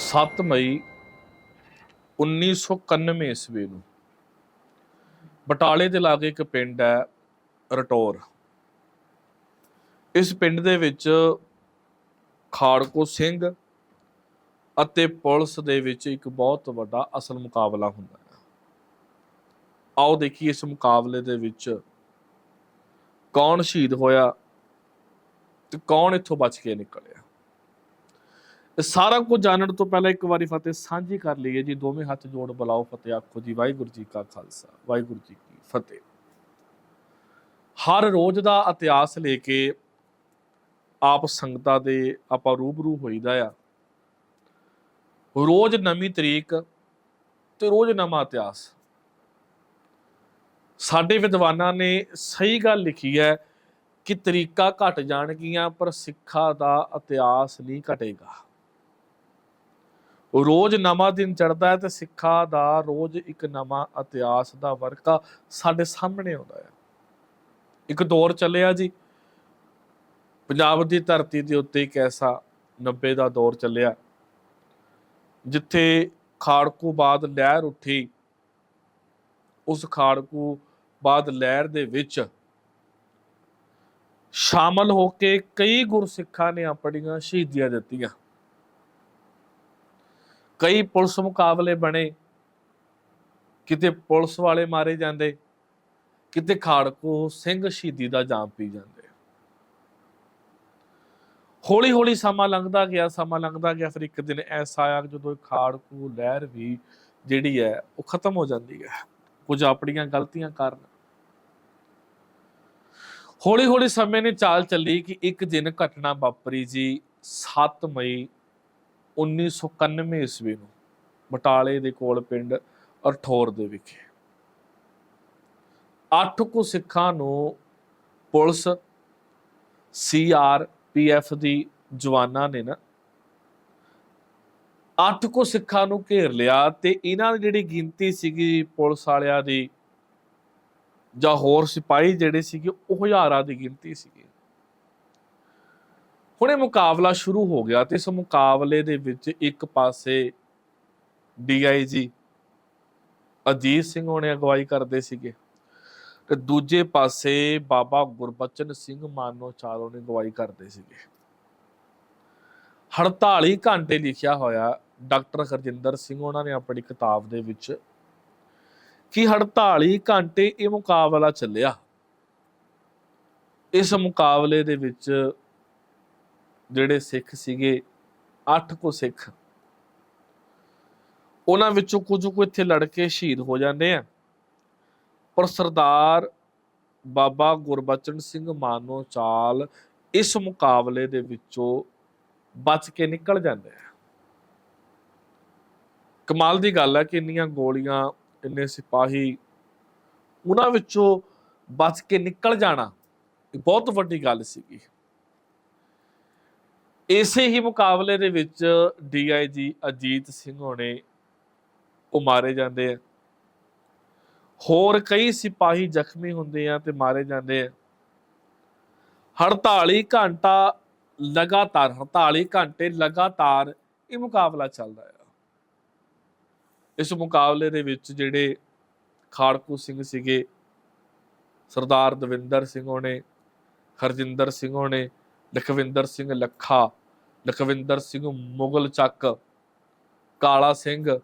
7 ਮਈ 1991 ਈਸਵੀ ਨੂੰ ਬਟਾਲੇ ਦੇ ਲਾਗੇ ਇੱਕ ਪਿੰਡ ਹੈ ਰਟੌਰ। ਇਸ ਪਿੰਡ ਦੇ ਵਿੱਚ ਖਾੜਕੋ ਸਿੰਘ ਅਤੇ ਪੁਲਿਸ ਦੇ ਵਿੱਚ ਇੱਕ ਬਹੁਤ ਵੱਡਾ ਅਸਲ ਮੁਕਾਬਲਾ ਹੁੰਦਾ ਹੈ। ਆਓ ਦੇਖੀਏ ਇਸ ਮੁਕਾਬਲੇ ਦੇ ਵਿੱਚ ਕੌਣ ਸ਼ਹੀਦ ਹੋਇਆ ਤੇ ਕੌਣ ਇੱਥੋਂ ਬਚ ਕੇ ਨਿਕਲਿਆ। ਇਹ ਸਾਰਾ ਕੁਝ ਜਾਣਨ ਤੋਂ ਪਹਿਲਾਂ ਇੱਕ ਵਾਰੀ ਫਤਿਹ ਸਾਂਝੀ ਕਰ ਲਈਏ ਜੀ। ਦੋਵੇਂ ਹੱਥ ਜੋੜ ਬੁਲਾਓ ਫਤਿਹ। ਆਖੋ ਜੀ, ਵਾਹਿਗੁਰੂ ਜੀ ਕਾ ਖਾਲਸਾ, ਵਾਹਿਗੁਰੂ ਜੀ ਕੀ ਫਤਿਹ। ਹਰ ਰੋਜ਼ ਦਾ ਇਤਿਹਾਸ ਲੈ ਕੇ ਆਪ ਸੰਗਤਾਂ ਦੇ ਆਪਾਂ ਰੂਬਰੂ ਹੋਈਦਾ ਆ। ਰੋਜ਼ ਨਵੀਂ ਤਰੀਕ ਤੇ ਰੋਜ਼ ਨਵਾਂ ਇਤਿਹਾਸ। ਸਾਡੇ ਵਿਦਵਾਨਾਂ ਨੇ ਸਹੀ ਗੱਲ ਲਿਖੀ ਹੈ ਕਿ ਤਰੀਕਾ ਘਟ ਜਾਣਗੀਆਂ, ਪਰ ਸਿੱਖਾਂ ਦਾ ਇਤਿਹਾਸ ਨਹੀਂ ਘਟੇਗਾ। ਰੋਜ਼ ਨਵਾਂ ਦਿਨ ਚੜਦਾ ਹੈ ਤੇ ਸਿੱਖਾਂ ਦਾ ਰੋਜ਼ ਇੱਕ ਨਵਾਂ ਇਤਿਹਾਸ ਦਾ ਵਰਕਾ ਸਾਡੇ ਸਾਹਮਣੇ ਆਉਂਦਾ ਹੈ। ਇੱਕ ਦੌਰ ਚੱਲਿਆ ਜੀ। ਪੰਜਾਬ ਦੀ ਧਰਤੀ ਦੇ ਉੱਤੇ ਇੱਕ ਐਸਾ 90 ਦਾ ਦੌਰ ਚੱਲਿਆ, ਜਿੱਥੇ ਖਾੜਕੂ ਬਾਦ ਲਹਿਰ ਉੱਠੀ। ਉਸ ਖਾੜਕੂ ਬਾਦ ਲਹਿਰ ਦੇ ਵਿੱਚ ਸ਼ਾਮਲ ਹੋ ਕੇ ਕਈ ਗੁਰਸਿੱਖਾਂ ਨੇ ਆਪਣੀਆਂ ਸ਼ਹੀਦੀਆਂ ਦਿੱਤੀਆਂ। ਕਈ ਪੁਲਿਸ ਮੁਕਾਬਲੇ ਬਣੇ। ਕਿਤੇ ਪੁਲਿਸ ਵਾਲੇ ਮਾਰੇ ਜਾਂਦੇ, ਕਿਤੇ ਖਾੜਕੂ ਸਿੰਘ ਸ਼ਹੀਦੀ ਦਾ ਜਾਮ ਪੀ ਜਾਂਦੇ। ਹੌਲੀ ਹੌਲੀ ਸਮਾਂ ਲੰਘਦਾ ਗਿਆ, ਸਮਾਂ ਲੰਘਦਾ ਗਿਆ, ਫਿਰ ਇੱਕ ਦਿਨ ਐਸਾ ਆਇਆ ਜਦੋਂ ਖਾੜਕੂ ਲਹਿਰ ਵੀ ਜਿਹੜੀ ਹੈ ਉਹ ਖਤਮ ਹੋ ਜਾਂਦੀ ਹੈ। ਕੁਝ ਆਪਣੀਆਂ ਗਲਤੀਆਂ ਕਾਰਨ। ਹੌਲੀ ਹੌਲੀ ਸਮੇਂ ਨੇ ਚਾਲ ਚੱਲੀ ਕਿ ਇੱਕ ਦਿਨ ਘਟਨਾ ਵਾਪਰੀ ਜੀ 7 ਮਈ 1991 ਈਸਵੀ ਨੂੰ ਬਟਾਲੇ ਦੇ ਕੋਲ ਪਿੰਡ ਅਰਠੌਰ ਦੇ ਵਿਖੇ। ਅੱਠ ਕੁ ਸਿੱਖਾਂ ਨੂੰ ਪੁਲਿਸ ਸੀਆਰਪੀਐਫ ਦੀ ਜਵਾਨਾਂ ਨੇ ਨਾ ਅੱਠ ਕੁ ਸਿੱਖਾਂ ਨੂੰ ਘੇਰ ਲਿਆ ਤੇ ਇਹਨਾਂ ਦੀ ਜਿਹੜੀ ਗਿਣਤੀ ਸੀਗੀ ਪੁਲਿਸ ਵਾਲਿਆਂ ਦੀ ਜਾਂ ਹੋਰ ਸਿਪਾਹੀ ਜਿਹੜੇ ਸੀਗੇ ਉਹ ਹਜ਼ਾਰਾਂ ਦੀ ਗਿਣਤੀ ਸੀਗੀ। ਹੁਣ ਇਹ ਮੁਕਾਬਲਾ ਸ਼ੁਰੂ ਹੋ ਗਿਆ ਤੇ ਇਸ ਮੁਕਾਬਲੇ ਦੇ ਵਿੱਚ ਇੱਕ ਪਾਸੇ ਡੀਆਈਜੀ ਅਜੀਤ ਸਿੰਘ ਹੋਣੇ ਅਗਵਾਈ ਕਰਦੇ ਸੀਗੇ ਤੇ ਦੂਜੇ ਪਾਸੇ ਬਾਬਾ ਗੁਰਬਚਨ ਸਿੰਘ ਮਾਨੋ ਚਾਲੋ ਨੇ ਅਗਵਾਈ ਕਰਦੇ ਸੀਗੇ। 48 ਘੰਟੇ ਲਿਖਿਆ ਹੋਇਆ ਡਾਕਟਰ ਹਰਜਿੰਦਰ ਸਿੰਘ ਉਹਨਾਂ ਨੇ ਆਪਣੀ ਕਿਤਾਬ ਦੇ ਵਿੱਚ ਕਿ 48 ਘੰਟੇ ਇਹ ਮੁਕਾਬਲਾ ਚੱਲਿਆ। ਇਸ ਮੁਕਾਬਲੇ ਦੇ ਵਿੱਚ ਜਿਹੜੇ ਸਿੱਖ ਸੀਗੇ 8 ਕੋ ਸਿੱਖ। ਉਹਨਾਂ ਵਿੱਚੋਂ ਕੁਝ ਕੁ ਇੱਥੇ ਲੜ ਕੇ ਸ਼ਹੀਦ ਹੋ ਜਾਂਦੇ ਆ। ਪਰ ਸਰਦਾਰ ਬਾਬਾ ਗੁਰਬਚਨ ਸਿੰਘ ਮਾਨੋ ਚਾਲ ਇਸ ਮੁਕਾਬਲੇ ਦੇ ਵਿੱਚੋਂ ਬਚ ਕੇ ਨਿਕਲ ਜਾਂਦੇ ਆ। ਕਮਾਲ ਦੀ ਗੱਲ ਹੈ ਕਿ ਇੰਨੀਆਂ ਗੋਲੀਆਂ, ਇੰਨੇ ਸਿਪਾਹੀ ਉਹਨਾਂ ਵਿੱਚੋਂ ਬਚ ਕੇ ਨਿਕਲ ਜਾਣਾ, ਇਹ ਬਹੁਤ ਵੱਡੀ ਗੱਲ ਸੀਗੀ। ਇਸੇ ਹੀ ਮੁਕਾਬਲੇ ਦੇ ਵਿੱਚ ਡੀਆਈਜੀ ਅਜੀਤ ਸਿੰਘ ਹੋਣੇ ਉਹ ਮਾਰੇ ਜਾਂਦੇ ਆ। ਹੋਰ ਕਈ ਸਿਪਾਹੀ ਜ਼ਖਮੀ ਹੁੰਦੇ ਆ ਤੇ ਮਾਰੇ ਜਾਂਦੇ ਆ। 48 ਘੰਟਾ ਲਗਾਤਾਰ 48 ਘੰਟੇ ਲਗਾਤਾਰ ਇਹ ਮੁਕਾਬਲਾ ਚੱਲਦਾ ਹੈ ਇਸ ਮੁਕਾਬਲੇ ਦੇ ਵਿੱਚ ਜਿਹੜੇ ਖਾੜਕੂ ਸਿੰਘ ਸੀਗੇ, ਸਰਦਾਰ ਦਵਿੰਦਰ ਸਿੰਘ ਹੋਣੇ, ਹਰਜਿੰਦਰ ਸਿੰਘ ਹੋਣੇ ਲਖਵਿੰਦਰ ਸਿੰਘ ਲੱਖਾ, ਲਖਵਿੰਦਰ ਸਿੰਘ ਮੁਗਲ ਚੱਕ, ਕਾਲਾ ਸਿੰਘ।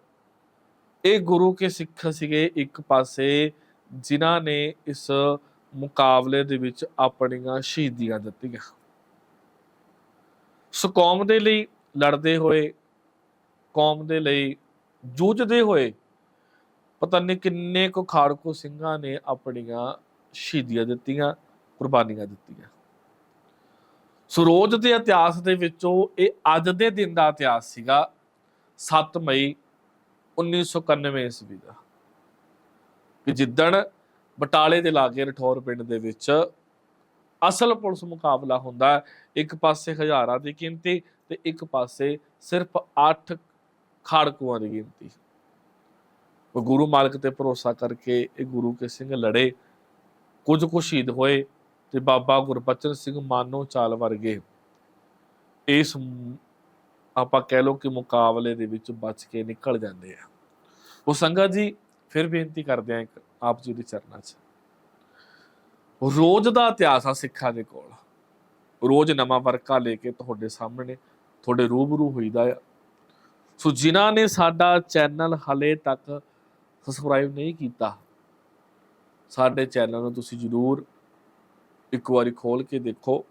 ਇਹ ਗੁਰੂ ਕੇ ਸਿੱਖ ਸੀਗੇ ਇੱਕ ਪਾਸੇ, ਜਿਨ੍ਹਾਂ ਨੇ ਇਸ ਮੁਕਾਬਲੇ ਦੇ ਵਿੱਚ ਆਪਣੀਆਂ ਸ਼ਹੀਦੀਆਂ ਦਿੱਤੀਆਂ। ਸੋ ਕੌਮ ਦੇ ਲਈ ਲੜਦੇ ਹੋਏ, ਕੌਮ ਦੇ ਲਈ ਜੂਝਦੇ ਹੋਏ, ਪਤਾ ਨਹੀਂ ਕਿੰਨੇ ਕੁ ਖਾੜਕੂ ਸਿੰਘਾਂ ਨੇ ਆਪਣੀਆਂ ਸ਼ਹੀਦੀਆਂ ਦਿੱਤੀਆਂ, ਕੁਰਬਾਨੀਆਂ ਦਿੱਤੀਆਂ। ਸਰੋਜ ਦੇ ਇਤਿਹਾਸ ਦੇ ਵਿੱਚੋਂ ਇਹ ਅੱਜ ਦੇ ਦਿਨ ਦਾ ਇਤਿਹਾਸ ਸੀਗਾ 7 ਮਈ 1991 ਈਸਵੀ ਦਾ। ਕਿ ਜਿੱਦਣ ਬਟਾਲੇ ਦੇ ਲਾਗੇ ਰਠੌਰ ਪਿੰਡ ਦੇ ਵਿੱਚ ਅਸਲ ਪੁਲਿਸ ਮੁਕਾਬਲਾ ਹੁੰਦਾ, ਇੱਕ ਪਾਸੇ ਹਜ਼ਾਰਾਂ ਦੀ ਗਿਣਤੀ ਤੇ ਇੱਕ ਪਾਸੇ ਸਿਰਫ 8 ਖਾੜਕੂਆਂ ਦੀ ਗਿਣਤੀ। ਉਹ ਗੁਰੂ ਮਾਲਕ ਤੇ ਭਰੋਸਾ ਕਰਕੇ ਇਹ ਗੁਰੂ ਕੇ ਸਿੰਘ ਲੜੇ, ਕੁਝ ਕੁ ਸ਼ਹੀਦ ਹੋਏ ਤੇ ਬਾਬਾ ਗੁਰਬਚਨ ਸਿੰਘ ਮਾਨੋ ਚਾਲ ਵਰਗੇ। ਇਸ ਆਪਾਂ ਕਹਿ ਲਓ ਕਿ ਮੁਕਾਬਲੇ ਦੇ ਵਿੱਚ ਬਚ ਕੇ ਨਿਕਲ ਜਾਂਦੇ ਆ। ਉਹ ਸੰਗਤ ਜੀ, ਫਿਰ ਬੇਨਤੀ ਕਰਦੇ ਆ ਇੱਕ, ਆਪ ਜੀ ਦੇ ਚਰਨਾਂ 'ਚ। ਰੋਜ਼ ਦਾ ਇਤਿਹਾਸ ਆ ਸਿੱਖਾਂ ਦੇ ਕੋਲ। ਰੋਜ਼ ਨਵਾਂ ਵਰਕਾ ਲੈ ਕੇ ਤੁਹਾਡੇ ਸਾਹਮਣੇ, ਤੁਹਾਡੇ ਰੂਬਰੂ ਹੋਈਦਾ ਆ। ਸੋ ਜਿਨ੍ਹਾਂ ਨੇ ਸਾਡਾ ਚੈਨਲ ਹਲੇ ਤੱਕ ਸਬਸਕ੍ਰਾਈਬ ਨਹੀਂ ਕੀਤਾ, ਸਾਡੇ ਚੈਨਲ ਨੂੰ ਤੁਸੀਂ ਜਰੂਰ ਇੱਕ ਵਾਰੀ ਖੋਲ ਕੇ ਦੇਖੋ।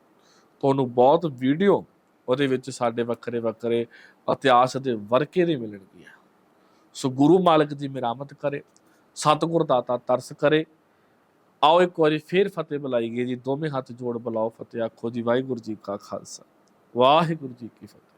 ਤੁਹਾਨੂੰ ਬਹੁਤ ਵੀਡੀਓ ਉਹਦੇ ਵਿੱਚ ਸਾਡੇ ਵੱਖਰੇ ਵੱਖਰੇ ਇਤਿਹਾਸ ਦੇ ਵਰਕੇ ਦੇ ਮਿਲਣਗੀਆਂ। ਸੋ ਗੁਰੂ ਮਾਲਕ ਦੀ ਮਿਹਰਮਤ ਕਰੇ, ਸਤਿਗੁਰ ਦਾਤਾ ਤਰਸ ਕਰੇ। ਆਓ ਇੱਕ ਵਾਰੀ ਫੇਰ ਫਤਿਹ ਬੁਲਾਈਏ ਜੀ, ਦੋਵੇਂ ਹੱਥ ਜੋੜ ਬੁਲਾਓ ਫਤਿਹ। ਆਖੋ ਜੀ, ਵਾਹਿਗੁਰੂ ਜੀ ਕਾ ਖਾਲਸਾ, ਵਾਹਿਗੁਰੂ ਜੀ ਕੀ ਫਤਿਹ।